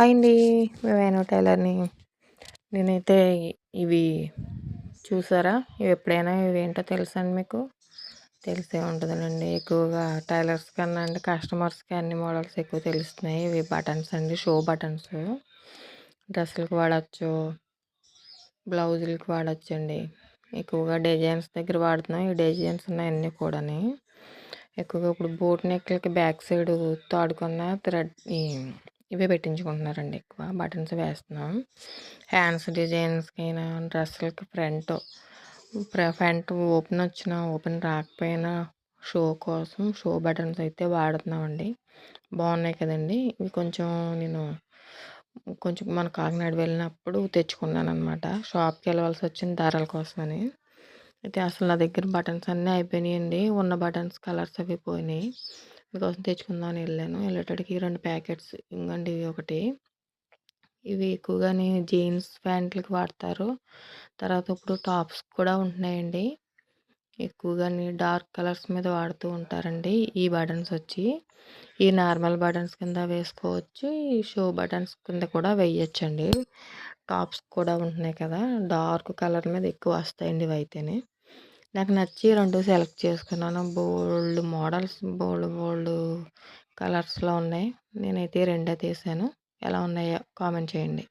Hi అండి మేము టైలర్ని నేనైతే ఇవి చూసారా? ఇవి ఎప్పుడైనా ఇవి ఏంటో తెలుసండి మీకు? తెలిసే ఉంటుందండి ఎక్కువగా టైలర్స్ కన్నా అండి కస్టమర్స్కి అన్ని మోడల్స్ ఎక్కువ తెలుస్తున్నాయి. ఇవి బటన్స్ అండి. Show buttons. డ్రెస్సులకు వాడచ్చు. బ్లౌజులకు వాడచ్చు అండి ఎక్కువగా డిజైన్స్ దగ్గర వాడుతున్నాం. ఈ డిజైన్స్ ఉన్నాయన్నీ కూడా ఎక్కువగా ఇప్పుడు బోట్ నెక్లకి బ్యాక్ సైడ్ తాడుకున్న థ్రెడ్ ఇవే పెట్టించుకుంటున్నారండి ఎక్కువ. బటన్స్ వేస్తున్నాం. హ్యాండ్స్ డిజైన్స్కి అయినా డ్రెస్సులకి ఫ్రంట్ ఫ్రంట్ ఓపెన్ వచ్చిన ఓపెన్ రాకపోయినా షో కోసం షో బటన్స్ అయితే వాడుతున్నామండి. బాగున్నాయి కదండి. ఇవి కొంచెం నేను కొంచెం మన కాకినాడ వెళ్ళినప్పుడు తెచ్చుకున్నాను అనమాట షాప్కి వెళ్ళవలసి వచ్చిన ధరల కోసమని. అయితే అసలు నా దగ్గర బటన్స్ అన్నీ అయిపోయినాయండి. ఉన్న బటన్స్ కలర్స్ అవి పోయినాయి. మీకోసం తెచ్చుకుందామని వెళ్ళాను. వెళ్ళేటడికి రెండు ప్యాకెట్స్ ఇంగండి ఇవి ఒకటి. ఇవి ఎక్కువగానే జీన్స్ ప్యాంట్లకి వాడతారు. తర్వాత ఇప్పుడు టాప్స్ కూడా ఉంటున్నాయండి. ఎక్కువగానే డార్క్ కలర్స్ మీద వాడుతూ ఉంటారండి ఈ బటన్స్ వచ్చి. ఈ నార్మల్ బటన్స్ కింద వేసుకోవచ్చు. ఈ షో బటన్స్ కింద కూడా వేయచ్చండి. టాప్స్ కూడా ఉంటున్నాయి కదా. డార్క్ కలర్ మీద ఎక్కువ వస్తాయండి ఇవి అయితేనే నాకు నచ్చి రెండు సెలెక్ట్ చేసుకున్నాను. బోల్డ్ మోడల్స్ బోల్డ్ బోల్డ్ కలర్స్లో ఉన్నాయి. నేనైతే రెండే తీసాను. ఎలా ఉన్నాయో కామెంట్ చేయండి.